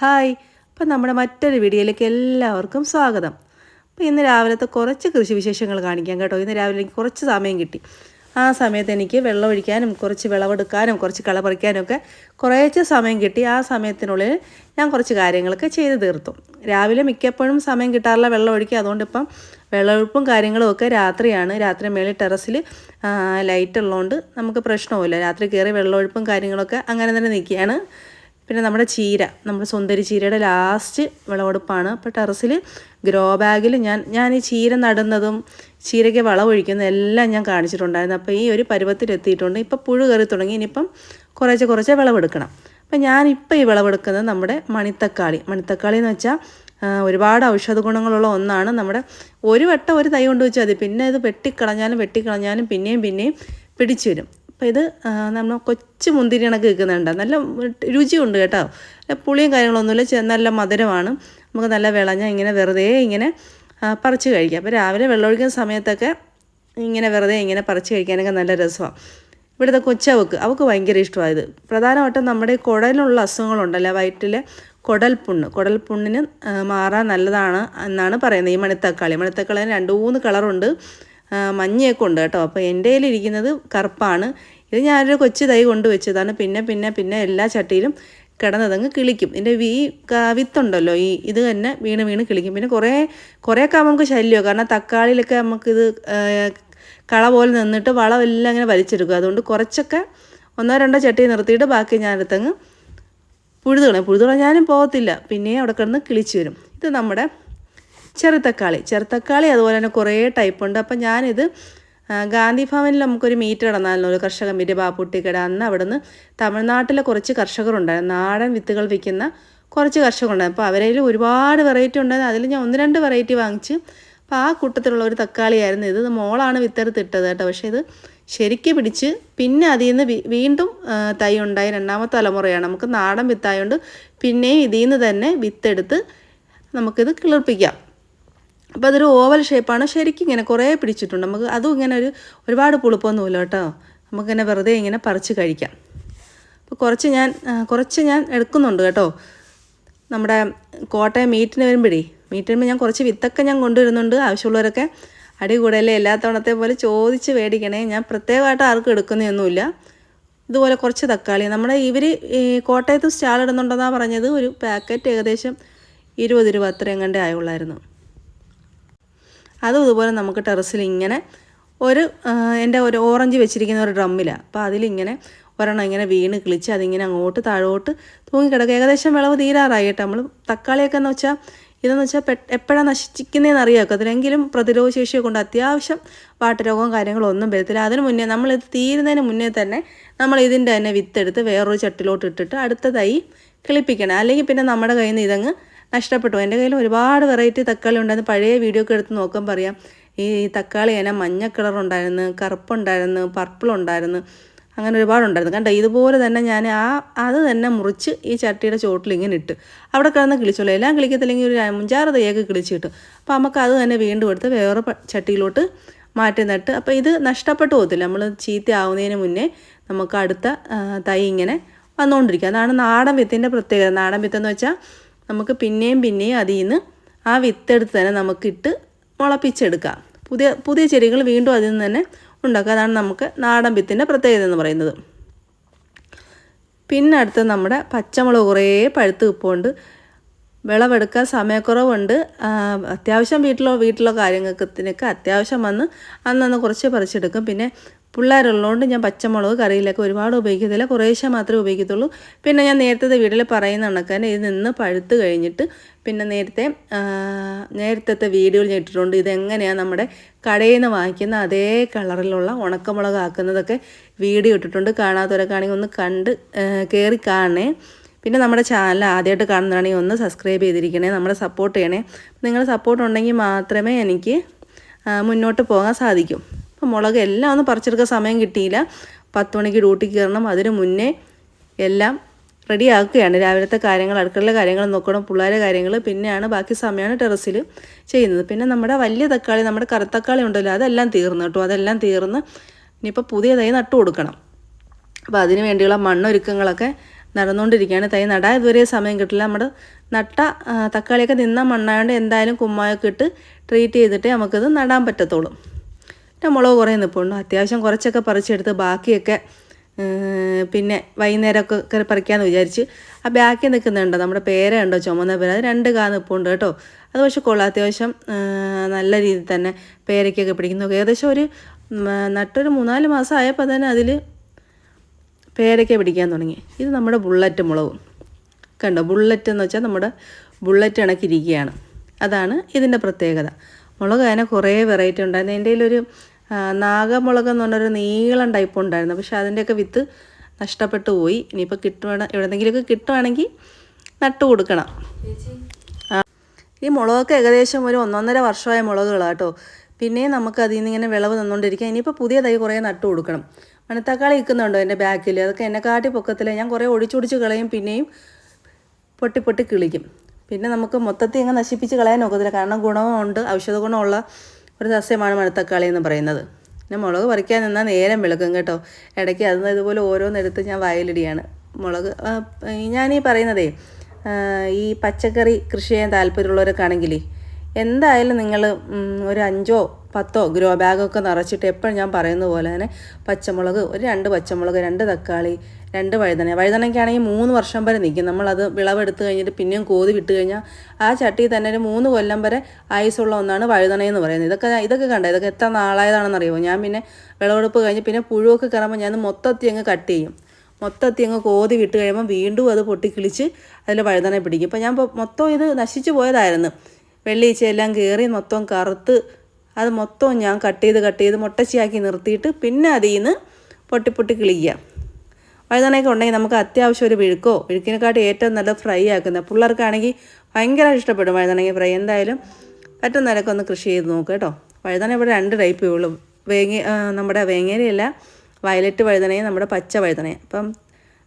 Hi. അപ്പം നമ്മുടെ മറ്റൊരു വീഡിയോയിലേക്ക് എല്ലാവർക്കും സ്വാഗതം. അപ്പോൾ ഇന്ന് രാവിലത്തെ കുറച്ച് കൃഷി വിശേഷങ്ങൾ കാണിക്കാം കേട്ടോ. ഇന്ന് രാവിലെ എനിക്ക് കുറച്ച് സമയം കിട്ടി. ആ സമയത്ത് എനിക്ക് വെള്ളം ഒഴിക്കാനും കുറച്ച് വിളവെടുക്കാനും കുറച്ച് കള പറിക്കാനും ഒക്കെ കുറേശ്ശെ സമയം കിട്ടി. ആ സമയത്തിനുള്ളിൽ ഞാൻ കുറച്ച് കാര്യങ്ങളൊക്കെ ചെയ്ത് തീർത്തു. രാവിലെ മിക്കപ്പോഴും സമയം കിട്ടാറില്ല വെള്ളം ഒഴിക്കുക അതുകൊണ്ട് ഇപ്പം വെള്ളമൊഴുപ്പും കാര്യങ്ങളും ഒക്കെ രാത്രിയാണ്. രാത്രി മേളിൽ ടെറസിൽ ലൈറ്റ് ഉള്ളതുകൊണ്ട് നമുക്ക് പ്രശ്നവുമില്ല. രാത്രി കയറി വെള്ളമൊഴുപ്പും കാര്യങ്ങളൊക്കെ അങ്ങനെ തന്നെ നിൽക്കുകയാണ്. പിന്നെ നമ്മുടെ ചീര നമ്മുടെ സുന്ദരി ചീരയുടെ ലാസ്റ്റ് വിളവെടുപ്പാണ്. അപ്പോൾ ടെറസിൽ ഗ്രോ ബാഗിൽ ഞാൻ ഞാൻ ഈ ചീര നടുന്നതും ചീരയ്ക്ക് വളമൊഴിക്കുന്നതും എല്ലാം ഞാൻ കാണിച്ചിട്ടുണ്ടായിരുന്നു. അപ്പോൾ ഈ ഒരു പരുവത്തിലെത്തിയിട്ടുണ്ട് ഇപ്പോൾ പുഴു കയറി തുടങ്ങി. ഇനിയിപ്പം കുറേശ്ശെ കുറച്ച് വിളവെടുക്കണം. അപ്പം ഞാനിപ്പോൾ ഈ വിളവെടുക്കുന്നത് നമ്മുടെ മണിത്തക്കാളി. മണിത്തക്കാളി എന്ന് വെച്ചാൽ ഒരുപാട് ഔഷധ ഗുണങ്ങളുള്ള ഒന്നാണ്. നമ്മുടെ ഒരു വട്ടം ഒരു തൈ കൊണ്ട് വെച്ചാൽ മതി. പിന്നെ ഇത് വെട്ടിക്കളഞ്ഞാലും വെട്ടിക്കളഞ്ഞാലും പിന്നെയും പിന്നെയും പിടിച്ചു വരും. അപ്പോൾ ഇത് നമ്മൾ കൊച്ചു മുന്തിരി കണക്ക് വെക്കുന്നുണ്ട്. നല്ല രുചിയുണ്ട് കേട്ടോ. പുളിയും കാര്യങ്ങളൊന്നുമില്ല. നല്ല മധുരമാണ്. നമുക്ക് നല്ല വിളഞ്ഞ ഇങ്ങനെ വെറുതെ ഇങ്ങനെ പറിച്ച് കഴിക്കാം. അപ്പോൾ രാവിലെ വെള്ളമൊഴിക്കുന്ന സമയത്തൊക്കെ ഇങ്ങനെ വെറുതെ ഇങ്ങനെ പറിച്ച് കഴിക്കാനൊക്കെ നല്ല രസമാണ് ഇവിടുത്തെ കൊച്ചവക്ക് അവക്ക് ഭയങ്കര ഇഷ്ടമായത് പ്രധാനമായിട്ടും നമ്മുടെ കുടലിനുള്ള അസുഖങ്ങളുണ്ടല്ലോ വയറ്റിലെ കുടൽപുണ്ണ് കുടൽപുണ്ണിന് മാറാൻ നല്ലതാണ് എന്നാണ് പറയുന്നത് ഈ മണിത്തക്കാളി. മണിത്തക്കാളിന് രണ്ട് മൂന്ന് കളറുണ്ട്. മഞ്ഞയൊക്കെ ഉണ്ട് കേട്ടോ. അപ്പോൾ എന്റെ കയ്യിലിരിക്കുന്നത് കറുപ്പാണ്. ഇത് ഞാനൊരു കൊച്ചു തൈ കൊണ്ടുവച്ചതാണ്. പിന്നെ പിന്നെ പിന്നെ എല്ലാ ചട്ടിയിലും കിടന്നതങ്ങ് കിളിക്കും. ഇതിന്റെ ഈ വിത്തുണ്ടല്ലോ. ഈ ഇത് തന്നെ വീണ് വീണ് കിളിക്കും. പിന്നെ കുറേ കുറേയൊക്കെ നമുക്ക് ശല്യമോ കാരണം തക്കാളിയിലൊക്കെ നമുക്കിത് കള പോലെ നിന്നിട്ട് വളമെല്ലാം ഇങ്ങനെ വലിച്ചെടുക്കും. അതുകൊണ്ട് കുറച്ചൊക്കെ ഒന്നോ രണ്ടോ ചട്ടി നിർത്തിയിട്ട് ബാക്കി ഞാനടുത്തങ്ങ് പുഴുത് കളയും പുഴുത് കളഞ്ഞാലും പോകത്തില്ല. പിന്നെയും അവിടെ കിടന്ന് കിളിച്ചു വരും. ഇത് നമ്മുടെ ചെറുതക്കാളി. ചെറുതക്കാളി അതുപോലെ തന്നെ കുറേ ടൈപ്പുണ്ട്. അപ്പം ഞാനിത് ഗാന്ധി ഭവനിൽ നമുക്കൊരു മീറ്റ് നടന്നായിരുന്നു ഒരു കർഷക മീറ്റ് ബാപ്പുട്ടിക്കട അന്ന് അവിടുന്ന് തമിഴ്നാട്ടിലെ കുറച്ച് കർഷകരുണ്ടായിരുന്നു നാടൻ വിത്തുകൾ വിൽക്കുന്ന കുറച്ച് കർഷകരുണ്ടായിരുന്നു അപ്പോൾ അവരിൽ ഒരുപാട് വെറൈറ്റി ഉണ്ടായിരുന്നു. അതിൽ ഞാൻ ഒന്ന് രണ്ട് വെറൈറ്റി വാങ്ങിച്ച്. അപ്പോൾ ആ കൂട്ടത്തിലുള്ള ഒരു തക്കാളിയായിരുന്നു ഇത്. മോളാണ് വിത്തെടുത്ത് ഇട്ടത് കേട്ടോ. പക്ഷേ ഇത് ശരിക്ക് പിടിച്ച് പിന്നെ അതിൽ നിന്ന് വീണ്ടും തൈ ഉണ്ടായി. രണ്ടാമത്തെ തലമുറയാണ്. നമുക്ക് നാടൻ വിത്തായതുകൊണ്ട് പിന്നെയും ഇതിൽ നിന്ന് തന്നെ വിത്തെടുത്ത് നമുക്കിത് കിളിർപ്പിക്കാം. അപ്പോൾ അതൊരു ഓവൽ ഷേപ്പാണ്. ശരിക്കും ഇങ്ങനെ കുറേ പിടിച്ചിട്ടുണ്ട്. നമുക്ക് അതും ഇങ്ങനെ ഒരു ഒരുപാട് പുളിപ്പൊന്നുമില്ല കേട്ടോ. നമുക്കിങ്ങനെ വെറുതെ ഇങ്ങനെ പറിച്ച് കഴിക്കാം. അപ്പോൾ കുറച്ച് ഞാൻ കുറച്ച് ഞാൻ എടുക്കുന്നുണ്ട് കേട്ടോ. നമ്മുടെ കോട്ടയം മീറ്റിന് വരുമ്പോഴേ മീറ്റിന് വരുമ്പോൾ ഞാൻ കുറച്ച് വിത്തൊക്കെ ഞാൻ കൊണ്ടുവരുന്നുണ്ട്. ആവശ്യമുള്ളവരൊക്കെ അടി കൂടല്ലേ എല്ലാ തവണത്തെ പോലെ ചോദിച്ച് മേടിക്കണേ. ഞാൻ പ്രത്യേകമായിട്ട് ആർക്കും എടുക്കുന്നതൊന്നുമില്ല ഇതുപോലെ കുറച്ച് തക്കാളി. നമ്മുടെ ഇവർ കോട്ടയത്ത് സ്റ്റാൾ ഇടുന്നുണ്ടെന്നാണ് പറഞ്ഞത് ഒരു പാക്കറ്റ് ഏകദേശം ഇരുപത് രൂപ അത്രയും കണ്ടേ ആയുള്ളായിരുന്നു. അതും ഇതുപോലെ നമുക്ക് ടെറസിൽ ഇങ്ങനെ ഒരു എന്റെ ഒരു ഓറഞ്ച് വെച്ചിരിക്കുന്ന ഒരു ഡ്രമ്മിലാണ് അപ്പോൾ അതിലിങ്ങനെ ഒരെണ്ണം ഇങ്ങനെ വീണ് കിളിച്ച് അതിങ്ങനെ അങ്ങോട്ട് താഴോട്ട് തൂങ്ങിക്കിടക്കുക ഏകദേശം വിളവ് തീരാറായി കേട്ടോ. നമ്മൾ തക്കാളിയൊക്കെ എന്ന് വെച്ചാൽ ഇതെന്ന് വെച്ചാൽ പെ എപ്പോഴാണ് നശിച്ചിരിക്കുന്നതെന്ന് അറിയാമൊക്കെ അതിലെങ്കിലും പ്രതിരോധ ശേഷിയെ കൊണ്ട് അത്യാവശ്യം വാട്ടരോഗവും കാര്യങ്ങളും ഒന്നും വരത്തില്ല. അതിന് മുന്നേ നമ്മളിത് തീരുന്നതിന് മുന്നേ തന്നെ നമ്മൾ ഇതിന്റെ തന്നെ വിത്തെടുത്ത് വേറൊരു ചട്ടിലോട്ട് ഇട്ടിട്ട് അടുത്തതായി കിളിപ്പിക്കണം. അല്ലെങ്കിൽ പിന്നെ നമ്മുടെ കയ്യിൽ നിന്ന് ഇതങ്ങ് നഷ്ടപ്പെട്ടു. എന്റെ കയ്യിൽ ഒരുപാട് വെറൈറ്റി തക്കാളി ഉണ്ടായിരുന്നു പഴയ വീഡിയോ ഒക്കെ എടുത്ത് നോക്കാൻ പറയാം. ഈ തക്കാളി അതിനെ മഞ്ഞ കളർ ഉണ്ടായിരുന്നു കറുപ്പുണ്ടായിരുന്നു പർപ്പിൾ ഉണ്ടായിരുന്നു അങ്ങനെ ഒരുപാടുണ്ടായിരുന്നു കണ്ടോ ഇതുപോലെ തന്നെ ഞാൻ ആ അത് തന്നെ മുറിച്ച് ഈ ചട്ടിയുടെ ചോട്ടിൽ ഇങ്ങനെ ഇട്ട്. അവിടെ കിടന്ന് കിളിച്ചോളൂ. എല്ലാം കിളിക്കത്തില്ലെങ്കിൽ ഒരു അഞ്ചാറ് തയ്യൊക്കെ കിളിച്ച് കിട്ടും. അപ്പോൾ നമുക്ക് അത് തന്നെ വീണ്ടും എടുത്ത് വേറെ ചട്ടിയിലോട്ട് മാറ്റി നട്ട് അപ്പോൾ ഇത് നഷ്ടപ്പെട്ടു പോകത്തില്ല. നമ്മൾ ചീത്തയാവുന്നതിന് മുന്നേ നമുക്ക് അടുത്ത തൈ ഇങ്ങനെ വന്നുകൊണ്ടിരിക്കുക അതാണ് നാടൻ വിത്തിന്റെ പ്രത്യേകത. നാടൻ വിത്തെന്ന് വെച്ചാൽ നമുക്ക് പിന്നെയും പിന്നെയും അതിൽ നിന്ന് ആ വിത്തെടുത്ത് തന്നെ നമുക്കിട്ട് മുളപ്പിച്ചെടുക്കാം. പുതിയ പുതിയ ചെടികൾ വീണ്ടും അതിൽ നിന്ന് തന്നെ ഉണ്ടാക്കുക അതാണ് നമുക്ക് നാടൻ വിത്തിന്റെ പ്രത്യേകത എന്ന് പറയുന്നത്. പിന്നെ അടുത്ത് നമ്മുടെ പച്ചമുളക് കുറേ പഴുത്ത് നിൽപ്പുണ്ട് വിളവെടുക്കാൻ സമയക്കുറവുണ്ട്. അത്യാവശ്യം വീട്ടിലോ വീട്ടിലോ കാര്യങ്ങൾക്കത്തിനൊക്കെ അത്യാവശ്യം വന്ന് അന്നന്ന് കുറച്ച് പറിച്ചെടുക്കും. പിന്നെ പിള്ളേരുള്ളതുകൊണ്ട് ഞാൻ പച്ചമുളക് കറിയിലൊക്കെ ഒരുപാട് ഉപയോഗിക്കത്തില്ല. കുറേശ്ശെ മാത്രമേ ഉപയോഗിക്കത്തുള്ളൂ. പിന്നെ ഞാൻ നേരത്തെ വീട്ടിൽ പറയുന്ന കണക്കാൻ ഇത് നിന്ന് പഴുത്ത് കഴിഞ്ഞിട്ട് പിന്നെ നേരത്തെ നേരത്തെ വീഡിയോയിൽ ഞാൻ ഇട്ടിട്ടുണ്ട്. ഇതെങ്ങനെയാണ് നമ്മുടെ കടയിൽ നിന്ന് വാങ്ങിക്കുന്ന അതേ കളറിലുള്ള ഉണക്കമുളക് ആക്കുന്നതൊക്കെ വീഡിയോ ഇട്ടിട്ടുണ്ട്. കാണാത്തവരൊക്കെയാണെങ്കിൽ ഒന്ന് കണ്ട് കയറി കാണണേ. പിന്നെ നമ്മുടെ ചാനൽ ആദ്യമായിട്ട് കാണുന്നതാണെങ്കിൽ ഒന്ന് സബ്സ്ക്രൈബ് ചെയ്തിരിക്കണേ. നമ്മളെ സപ്പോർട്ട് ചെയ്യണേ. നിങ്ങളുടെ സപ്പോർട്ട് ഉണ്ടെങ്കിൽ മാത്രമേ എനിക്ക് മുന്നോട്ട് പോകാൻ സാധിക്കും. അപ്പോൾ മുളക് എല്ലാം ഒന്നും പറിച്ചെടുക്കാൻ സമയം കിട്ടിയില്ല. പത്ത് മണിക്ക് ഡ്യൂട്ടിക്ക് കയറണം. അതിന് മുന്നേ എല്ലാം റെഡി ആക്കുകയാണ് രാവിലത്തെ കാര്യങ്ങൾ അടുക്കളയിലെ കാര്യങ്ങൾ നോക്കണം പിള്ളേരെ കാര്യങ്ങൾ. പിന്നെയാണ് ബാക്കി സമയമാണ് ടെറസിൽ ചെയ്യുന്നത്. പിന്നെ നമ്മുടെ വലിയ തക്കാളി നമ്മുടെ കറുത്തക്കാളി ഉണ്ടല്ലോ അതെല്ലാം തീർന്നു കേട്ടോ. അതെല്ലാം തീർന്ന് ഇനിയിപ്പോൾ പുതിയ തൈ നട്ടു കൊടുക്കണം. അപ്പോൾ അതിന് വേണ്ടിയുള്ള മണ്ണൊരുക്കങ്ങളൊക്കെ നടന്നുകൊണ്ടിരിക്കുകയാണ്. തൈ നടാൻ ഇതുവരെ സമയം കിട്ടില്ല. നമ്മുടെ നട്ട തക്കാളിയൊക്കെ നിന്ന മണ്ണായതുകൊണ്ട് എന്തായാലും കുമ്മായൊക്കെ ഇട്ട് ട്രീറ്റ് ചെയ്തിട്ടേ നമുക്കത് നടാൻ പറ്റത്തുള്ളൂ. പിന്നെ മുളക് കുറേ നിൽപ്പുണ്ട് അത്യാവശ്യം കുറച്ചൊക്കെ പറിച്ചെടുത്ത് ബാക്കിയൊക്കെ പിന്നെ വൈകുന്നേരമൊക്കെ പറിക്കാമെന്ന് വിചാരിച്ച്. ആ ബാക്കി നിൽക്കുന്നുണ്ടോ. നമ്മുടെ പേര ഉണ്ടോ ചുമന്ന പേര? അത് രണ്ട് കാ നിൽപ്പുണ്ട് കേട്ടോ. അത് പക്ഷെ കൊള്ളാം. അത്യാവശ്യം നല്ല രീതിയിൽ തന്നെ പേരയ്ക്കൊക്കെ പിടിക്കുന്നു. ഏകദേശം ഒരു നട്ടൊരു മൂന്നാൽ മാസം ആയപ്പോൾ തന്നെ അതിൽ പേരയ്ക്ക പിടിക്കാൻ തുടങ്ങി. ഇത് നമ്മുടെ ബുള്ളറ്റ് മുളകും. കണ്ടോ? ബുള്ളറ്റ് എന്ന് വെച്ചാൽ നമ്മുടെ ബുള്ളറ്റ് ഇണക്കിരിക്കുകയാണ് അതാണ് ഇതിന്റെ പ്രത്യേകത. മുളക് അതിനെ കുറേ വെറൈറ്റി ഉണ്ടായിരുന്നു. എന്റെ ആ, നാഗമുളക് എന്ന് പറഞ്ഞൊരു നീളം ടൈപ്പ് ഉണ്ടായിരുന്നു. പക്ഷെ അതിന്റെയൊക്കെ വിത്ത് നഷ്ടപ്പെട്ടു പോയി. ഇനിയിപ്പോൾ കിട്ടുവാണ് എവിടെന്നെങ്കിലുമൊക്കെ കിട്ടുവാണെങ്കിൽ നട്ടു കൊടുക്കണം. ഈ മുളകൊക്കെ ഏകദേശം ഒരു ഒന്നൊന്നര വർഷമായ മുളകുകളാണ് കേട്ടോ പിന്നെ നമുക്ക് അതിൽ നിന്ന് ഇങ്ങനെ വിളവ് നിന്നുകൊണ്ടിരിക്കാം ഇനിയിപ്പോൾ പുതിയ തൈ കുറേ നട്ടു കൊടുക്കണം. മണത്തക്കാളി നിൽക്കുന്നുണ്ടോ എന്റെ ബാക്കിൽ? അതൊക്കെ എന്നെ കാട്ടി ഞാൻ കുറേ ഒടിച്ചൊടിച്ച് കളയും പിന്നെയും പൊട്ടി പൊട്ടി കിളിക്കും. പിന്നെ നമുക്ക് മൊത്തത്തിൽ ഇങ്ങനെ നശിപ്പിച്ച് കളയാൻ ഒക്കത്തില്ല. കാരണം ഗുണമുണ്ട് ഔഷധ ഗുണമുള്ള ഒരു സസ്യമാണ് മണത്തക്കാളി എന്ന് പറയുന്നത്. പിന്നെ മുളക് പറിക്കാൻ നിന്നാൽ നേരം വെളുക്കും കേട്ടോ. ഇടയ്ക്ക് അത് ഇതുപോലെ ഓരോന്നെടുത്ത് ഞാൻ വയലിടിയാണ് മുളക് ഞാനീ പറയുന്നതേ ഈ പച്ചക്കറി കൃഷി ചെയ്യാൻ താല്പര്യമുള്ളവരൊക്കെ ആണെങ്കിൽ എന്തായാലും നിങ്ങൾ ഒരു അഞ്ചോ പത്തോ ഗ്രോ ബാഗൊക്കെ നിറച്ചിട്ട് എപ്പോഴും ഞാൻ പറയുന്ന പോലെ തന്നെ പച്ചമുളക് ഒരു രണ്ട് പച്ചമുളക് രണ്ട് തക്കാളി രണ്ട് വഴുതന വഴുതനയ്ക്കാണെങ്കിൽ മൂന്ന് വർഷം വരെ നിൽക്കും. നമ്മളത് വിളവെടുത്ത് കഴിഞ്ഞിട്ട് പിന്നെയും കോതി വിട്ട് കഴിഞ്ഞാൽ ആ ചട്ടി തന്നെ ഒരു മൂന്ന് കൊല്ലം വരെ ആയുസുള്ള ഒന്നാണ് വഴുതന എന്ന് പറയുന്നത്. ഇതൊക്കെ ഇതൊക്കെ കണ്ട? ഇതൊക്കെ എത്ര നാളായതാണെന്ന് അറിയുമോ ഞാൻ പിന്നെ വിളവെടുപ്പ് കഴിഞ്ഞ് പിന്നെ പുഴുവൊക്കെ കയറുമ്പോൾ ഞാൻ മൊത്തത്തിൽ അങ്ങ് കട്ട് ചെയ്യും. മൊത്തത്തിൽ അങ്ങ് കോതി വിട്ട് കഴിയുമ്പോൾ വീണ്ടും അത് പൊട്ടിക്കിളിച്ച് അതിൽ വഴുതന പിടിക്കും. ഇപ്പം ഞാൻ മൊത്തം ഇത് നശിച്ചു പോയതായിരുന്നു. വെള്ളിയച്ചയെല്ലാം കയറി മൊത്തം കറുത്ത് അത് മൊത്തം ഞാൻ കട്ട് ചെയ്ത് കട്ട് ചെയ്ത് മുട്ടച്ചിയാക്കി നിർത്തിയിട്ട് പിന്നെ അതിൽ നിന്ന് പൊട്ടി പൊട്ടി കിളിക്കുക. വഴുതനയൊക്കെ ഉണ്ടെങ്കിൽ നമുക്ക് അത്യാവശ്യം ഒരു വിഴുക്കോ? വിഴുക്കിനെക്കാട്ടി ഏറ്റവും നല്ല ഫ്രൈ ആക്കുന്നത് പിള്ളേർക്കാണെങ്കിൽ ഭയങ്കര ഇഷ്ടപ്പെടും വഴുതനങ്ങ ഫ്രൈ എന്തായാലും പറ്റുന്നവരൊക്കെ ഒന്ന് കൃഷി ചെയ്ത് നോക്കുക കേട്ടോ. വഴുതന ഇവിടെ രണ്ട് ടൈപ്പേ ഉള്ളൂ. വേങ്ങ നമ്മുടെ വേങ്ങേരയല്ല വയലറ്റ് വഴുതനയും നമ്മുടെ പച്ച വഴുതനയും. അപ്പം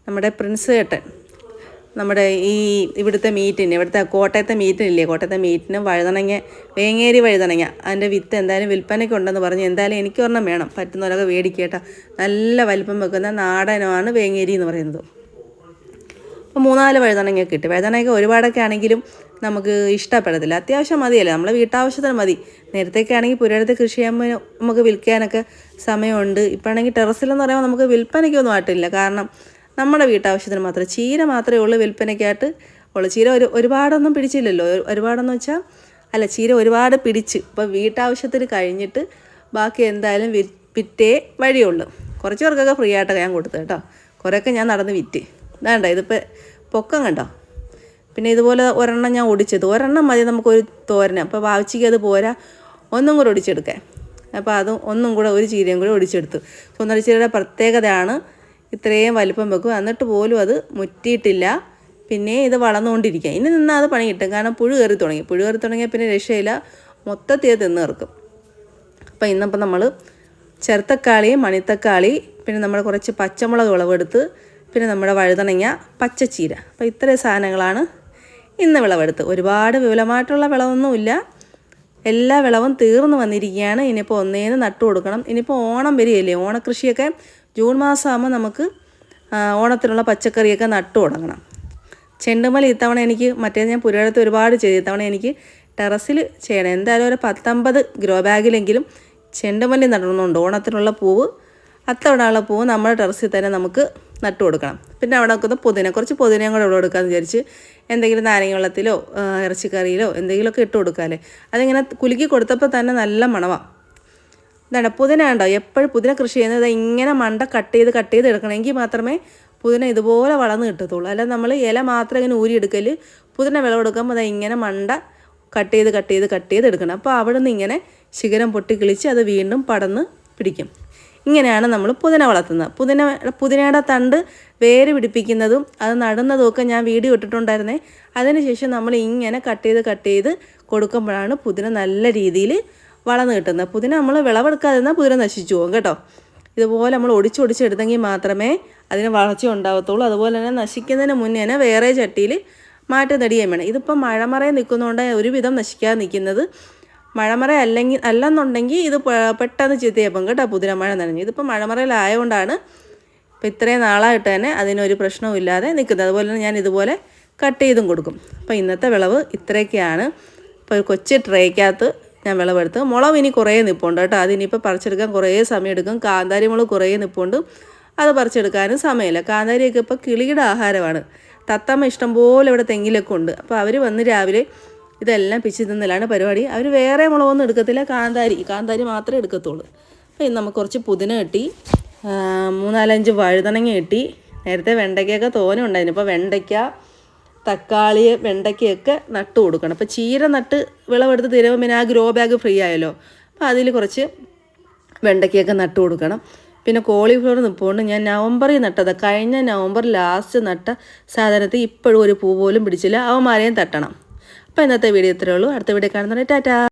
നമ്മുടെ പ്രിൻസ് കേട്ടൻ നമ്മുടെ ഈ ഇവിടുത്തെ മീറ്റിന് ഇവിടുത്തെ കോട്ടയത്തെ മീറ്റിനില്ലേ? കോട്ടയത്തെ മീറ്റിന് വഴുതണങ്ങ വേങ്ങേരി വഴുതണങ്ങ അതിന്റെ വിത്ത് എന്തായാലും വിൽപ്പനയ്ക്ക് ഉണ്ടെന്ന് പറഞ്ഞ്. എന്തായാലും എനിക്ക് ഒരെണ്ണം വേണം. പറ്റുന്നവരൊക്കെ വേടിക്കേട്ടാ നല്ല വലിപ്പം വെക്കുന്ന നാടനമാണ് വേങ്ങേരി എന്ന് പറയുന്നത്. അപ്പോൾ മൂന്നാൽ വഴുതണങ്ങ കിട്ടും. വഴുതണയൊക്കെ ഒരുപാടൊക്കെ ആണെങ്കിലും നമുക്ക് ഇഷ്ടപ്പെടത്തില്ല. അത്യാവശ്യം മതിയല്ലേ? നമ്മളെ വീട്ടാവശ്യത്തിന് മതി. നേരത്തെയൊക്കെ ആണെങ്കിൽ പുരയിടത്ത് കൃഷി ചെയ്യുമ്പോൾ നമുക്ക് വിൽക്കാനൊക്കെ സമയമുണ്ട്. ഇപ്പോഴാണെങ്കിൽ ടെറസിലെന്ന് പറയുമ്പോൾ നമുക്ക് വിൽപ്പനയ്ക്കൊന്നും ആട്ടില്ല കാരണം നമ്മുടെ വീട്ടാവശ്യത്തിന് മാത്രം. ചീര മാത്രമേ ഉള്ളൂ വിൽപ്പനയ്ക്കായിട്ട് ഉള്ളൂ. ചീര ഒരു ഒരുപാടൊന്നും പിടിച്ചില്ലല്ലോ. ഒരു- ഒരുപാടെന്ന് വെച്ചാൽ അല്ല ചീര ഒരുപാട് പിടിച്ച്. ഇപ്പോൾ വീട്ടാവശ്യത്തിന് കഴിഞ്ഞിട്ട് ബാക്കി എന്തായാലും വി വിറ്റേ വഴിയുള്ളൂ. കുറച്ച് പേർക്കൊക്കെ ഫ്രീ ആയിട്ടൊക്കെ ഞാൻ കൊടുത്തു കേട്ടോ. കുറേയൊക്കെ ഞാൻ നടന്ന് വിറ്റ്. വേണ്ട ഇതിപ്പോൾ പൊക്കം കണ്ടോ? പിന്നെ ഇതുപോലെ ഒരെണ്ണം ഞാൻ ഒടിച്ചത്. ഒരെണ്ണം മതി നമുക്കൊരു തോരന്. അപ്പോൾ വാവിച്ചിക്ക് അത് പോരാ. ഒന്നും കൂടെ ഒടിച്ചെടുക്കാൻ. അപ്പോൾ അതും ഒന്നും കൂടെ ഒരു ചീരയും കൂടെ ഒടിച്ചെടുത്തു. സുന്ദരച്ചീരയുടെ പ്രത്യേകതയാണ് ഇത്രയും വലിപ്പം വെക്കും. എന്നിട്ട് പോലും അത് മുറ്റിയിട്ടില്ല. പിന്നെ ഇത് വളർന്നുകൊണ്ടിരിക്കുക. ഇനി നിന്നാൽ അത് പണി കിട്ടും. കാരണം പുഴു കയറി തുടങ്ങി. പുഴു കയറി തുടങ്ങിയാൽ പിന്നെ രക്ഷയില്ല. മൊത്തത്തിൽ തിന്ന് തീർക്കും. അപ്പോൾ ഇന്നിപ്പോൾ നമ്മൾ ചെറുത്തക്കാളി മണിത്തക്കാളി പിന്നെ നമ്മൾ കുറച്ച് പച്ചമുളക് വിളവെടുത്ത് പിന്നെ നമ്മുടെ വഴുതണങ്ങ പച്ചച്ചീര. അപ്പോൾ ഇത്രയും സാധനങ്ങളാണ് ഇന്ന് വിളവെടുത്ത്. ഒരുപാട് വിപുലമായിട്ടുള്ള വിളവൊന്നുമില്ല. എല്ലാ വിളവും തീർന്നു വന്നിരിക്കുകയാണ്. ഇനിയിപ്പോൾ ഒന്നേന്ന് നട്ടു കൊടുക്കണം. ഇനിയിപ്പോൾ ഓണം വരികയല്ലേ? ഓണക്കൃഷിയൊക്കെ ജൂൺ മാസമാകുമ്പോൾ നമുക്ക് ഓണത്തിനുള്ള പച്ചക്കറിയൊക്കെ നട്ടു തുടങ്ങണം. ചെണ്ടുമല്ലി ഇത്തവണ എനിക്ക് മറ്റേ ഞാൻ പുരയിടത്ത് ഒരുപാട് ചെയ്തു. ഇത്തവണ എനിക്ക് ടെറസിൽ ചെയ്യണം. എന്തായാലും ഒരു പത്തൊമ്പത് ഗ്രോ ബാഗിലെങ്കിലും ചെണ്ടുമല്ലി നടണമെന്നുണ്ട് ഓണത്തിനുള്ള പൂവ് അത്തവണയുള്ള പൂവ് നമ്മുടെ ടെറസിൽ തന്നെ നമുക്ക് നട്ടു കൊടുക്കണം. പിന്നെ അവിടെ നോക്കുന്ന പുതിന കുറച്ച് പുതിനയും കൂടെ ഇവിടെ കൊടുക്കാമെന്ന് വിചാരിച്ച് എന്തെങ്കിലും നാരങ്ങ വെള്ളത്തിലോ ഇറച്ചിക്കറിയിലോ എന്തെങ്കിലുമൊക്കെ ഇട്ട് കൊടുക്കാമല്ലേ അതിങ്ങനെ കുലുക്കി കൊടുത്തപ്പോൾ തന്നെ നല്ല മണമാണ് എന്താണ് പുതിന ഉണ്ടോ എപ്പോഴും പുതിന കൃഷി ചെയ്യുന്നത് ഇങ്ങനെ മണ്ട കട്ട് ചെയ്ത് കട്ട് ചെയ്ത് എടുക്കണമെങ്കിൽ മാത്രമേ പുതിന ഇതുപോലെ വളർന്ന് കിട്ടത്തുള്ളൂ. അല്ല നമ്മൾ ഇല മാത്രം ഇങ്ങനെ ഊരിയെടുക്കൽ പുതിന വിളവെടുക്കുമ്പോൾ അത് ഇങ്ങനെ മണ്ട കട്ട് ചെയ്ത് കട്ട് ചെയ്ത് കട്ട് ചെയ്ത് എടുക്കണം. അപ്പോൾ അവിടെ നിന്ന് ഇങ്ങനെ ശിഖരം പൊട്ടി കിളിച്ച് അത് വീണ്ടും പടന്ന് പിടിക്കും. ഇങ്ങനെയാണ് നമ്മൾ പുതിന വളർത്തുന്നത്. പുതിന പുതിനയുടെ തണ്ട് വേര് പിടിപ്പിക്കുന്നതും അത് നടുന്നതും ഒക്കെ ഞാൻ വീഡിയോ ഇട്ടിട്ടുണ്ടായിരുന്നേ. അതിനുശേഷം നമ്മൾ ഇങ്ങനെ കട്ട് ചെയ്ത് കട്ട് ചെയ്ത് കൊടുക്കുമ്പോഴാണ് പുതിന നല്ല രീതിയിൽ വളർന്ന് കിട്ടുന്നത്. പുതിന നമ്മൾ വിളവെടുക്കാതെ നിന്നാൽ പുതിന നശിച്ചു പോകും കേട്ടോ. ഇതുപോലെ നമ്മൾ ഒടിച്ചൊടിച്ചെടുത്തെങ്കിൽ മാത്രമേ അതിന് വളർച്ച ഉണ്ടാവത്തുള്ളൂ. അതുപോലെ തന്നെ നശിക്കുന്നതിന് മുന്നേ തന്നെ വേറെ ചട്ടിയിൽ മാറ്റം തടിയേം വേണം. ഇതിപ്പോൾ മഴമറയെ നിൽക്കുന്നതുകൊണ്ട് ഒരുവിധം നശിക്കാതെ നിൽക്കുന്നത് മഴമറ അല്ലെങ്കിൽ അല്ലെന്നുണ്ടെങ്കിൽ ഇത് പെട്ടെന്ന് ചീത്തയപ്പം കേട്ടോ. പുതിന മഴ നനഞ്ഞു. ഇതിപ്പോൾ മഴമറയിലായതുകൊണ്ടാണ് ഇപ്പം ഇത്രയും നാളായിട്ട് തന്നെ അതിനൊരു പ്രശ്നവും ഇല്ലാതെ നിൽക്കുന്നത് അതുപോലെ തന്നെ ഞാൻ ഇതുപോലെ കട്ട് ചെയ്തും കൊടുക്കും. അപ്പോൾ ഇന്നത്തെ വിളവ് ഇത്രയൊക്കെയാണ്. ഇപ്പോൾ ഒരു കൊച്ചു ട്രേക്കകത്ത് ഞാൻ വിളവെടുത്ത്. മുളക് ഇനി കുറേ നിൽപ്പുണ്ട് കേട്ടോ. അതിനിപ്പോൾ പറിച്ചെടുക്കാൻ കുറേ സമയം എടുക്കും കാന്താരി മുളക് കുറേ നിൽപ്പുണ്ട് അത് പറിച്ചെടുക്കാനും സമയമില്ല. കാന്താരിയൊക്കെ ഇപ്പോൾ കിളിയുടെ ആഹാരമാണ്. തത്തമ്മ ഇഷ്ടംപോലെ ഇവിടെ തെങ്ങിലൊക്കെ ഉണ്ട്. അപ്പോൾ അവർ വന്ന് രാവിലെ ഇതെല്ലാം പിച്ചു തിന്നലാണ് പരിപാടി. അവർ വേറെ മുളകൊന്നും എടുക്കത്തില്ല. കാന്താരി കാന്താരി മാത്രമേ എടുക്കത്തുള്ളൂ. അപ്പോൾ ഇന്ന് നമുക്ക് കുറച്ച് പുതിന കിട്ടി. മൂന്നാലഞ്ച് വഴുതനങ്ങ കിട്ടി. നേരത്തെ വെണ്ടയ്ക്കൊക്കെ തോനെ ഉണ്ടായിരുന്നു. ഇപ്പോൾ വെണ്ടയ്ക്ക തക്കാളി വെണ്ടയ്ക്കയൊക്കെ നട്ട് കൊടുക്കണം. അപ്പോൾ ചീര നട്ട് വിളവെടുത്ത് തരുമ്പോൾ പിന്നെ ആ ഗ്രോ ബാഗ് ഫ്രീ ആയല്ലോ. അപ്പോൾ അതിൽ കുറച്ച് വെണ്ടയ്ക്കയൊക്കെ നട്ട് കൊടുക്കണം. പിന്നെ കോളിഫ്ലവർ നിൽപ്പുകൊണ്ട് ഞാൻ നവംബറിൽ നട്ടത്. കഴിഞ്ഞ നവംബർ ലാസ്റ്റ് നട്ട സാധനത്തിൽ ഇപ്പോഴും ഒരു പൂ പോലും പിടിച്ചില്ല. അവന്മാരെയും തട്ടണം. അപ്പോൾ ഇന്നത്തെ വീഡിയോ ഇത്രയേ ഉള്ളൂ. അടുത്ത വീഡിയോ കാണുന്നവരെ ടാറ്റാ.